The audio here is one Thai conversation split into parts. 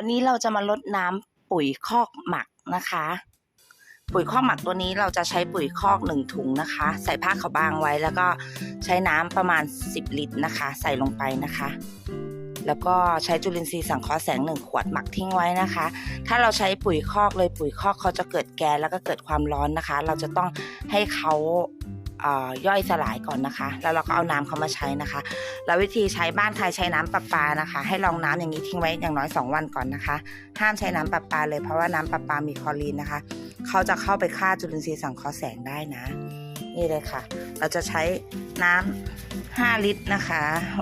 วันนี้เราจะมาลดน้ำปุ๋ยคอกหมักนะคะ ปุ๋ยคอกหมักตัวนี้เราจะใช้ปุ๋ยคอกหนึ่งถุงนะคะ ใส่ผ้าขาวบางไว้แล้วก็ใช้น้ำประมาณ 10 ลิตรนะคะ ใส่ลงไปนะคะ แล้วก็ใช้จุลินทรีย์สังเคราะห์แสงหนึ่งขวดหมักทิ้งไว้นะคะ ถ้าเราใช้ปุ๋ยคอกเลยปุ๋ยคอกเขาจะเกิดแก๊สแล้วก็เกิดความร้อนนะคะ เราจะต้องให้เขา ย่อยสลายก่อนนะคะ แล้วเราก็เอาน้ำเขามาใช้นะคะ แล้ววิธีใช้บ้านใครใช้น้ำประปานะคะ ให้ลองน้ำอย่างนี้ทิ้งไว้อย่างน้อย 2 วันก่อนนะคะ ห้ามใช้น้ำประปาเลยเพราะว่าน้ำประปามีคลอรีนนะคะ เขาจะเข้าไปฆ่าจุลินทรีย์สังเคราะห์แสงได้นะ นี่เลยค่ะ เราจะใช้น้ำ5ลิตรนะคะ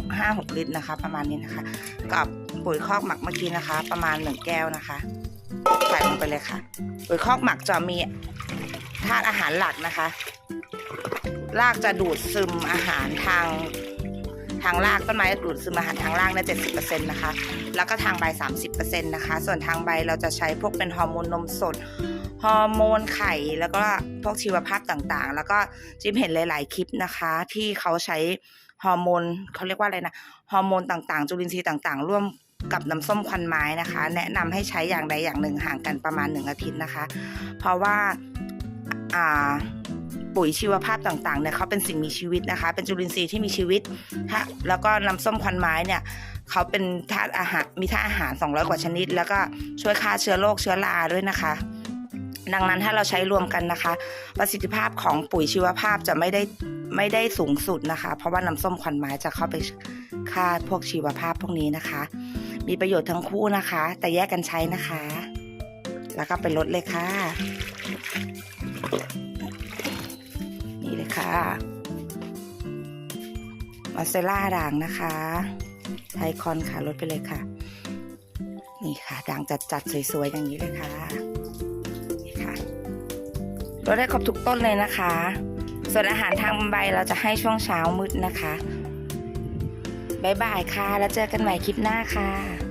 5-6ลิตรนะคะ ประมาณนี้นะคะ กับปุ๋ยคอกหมักเมื่อกี้นะคะ ประมาณ1แก้วนะคะใส่ลงไปเลยค่ะปุ๋ยคอกหมักจะมีธาตุอาหารหลักนะคะ รากจะดูดซึมอาหารทางทางรากต้นไม้จะดูดซึมอาหารทางรากได้เจ็ดสิบเปอร์เซ็นต์นะคะ แล้วก็ทางใบสามสิบเปอร์เซ็นต์นะคะ ส่วนทางใบเราจะใช้พวกเป็นฮอร์โมนนมสด ฮอร์โมนไข่ แล้วก็พวกชีวภาพต่างๆ แล้วก็จิมเห็นหลาย ๆ คลิปนะคะ ที่เขาใช้ฮอร์โมนเขาเรียกว่าอะไรนะ ฮอร์โมนต่างๆ จุลินทรีย์ต่างๆ ร่วมกับน้ำส้มควันไม้นะคะ แนะนำให้ใช้อย่างใดอย่างหนึ่งห่างกันประมาณหนึ่งอาทิตย์นะคะ เพราะว่าอ่า ปุ๋ยชีวภาพต่างๆเนี่ยเขาเป็นสิ่งมีชีวิตนะคะ เป็นจุลินทรีย์ที่มีชีวิตถ้าแล้วก็น้ำส้มควันไม้เนี่ยเขาเป็นธาตุอาหารมีธาตุอาหาร 200 กว่าชนิด แล้วก็ช่วยฆ่าเชื้อโรคเชื้อราด้วยนะคะ ดังนั้นถ้าเราใช้รวมกันนะคะ ประสิทธิภาพของปุ๋ยชีวภาพจะไม่ได้ไม่ได้สูงสุดนะคะ เพราะว่าน้ำส้มควันไม้จะเข้าไปฆ่าพวกชีวภาพพวกนี้นะคะ มีประโยชน์ทั้งคู่นะคะ แต่แยกกันใช้นะคะ แล้วก็ไปลดเลยค่ะ ค่ะมอสซาเรลล่าด่างนะคะไทคอนค่ะลดไปเลยค่ะ นี่ค่ะด่างจัดๆสวยๆอย่างนี้เลยค่ะนี่ค่ะลดได้ครบทุกต้นเลยนะคะ ส่วนอาหารทางใบเราจะให้ช่วงเช้ามืดนะคะบ๊ายบายค่ะ แล้วเจอกันใหม่คลิปหน้าค่ะ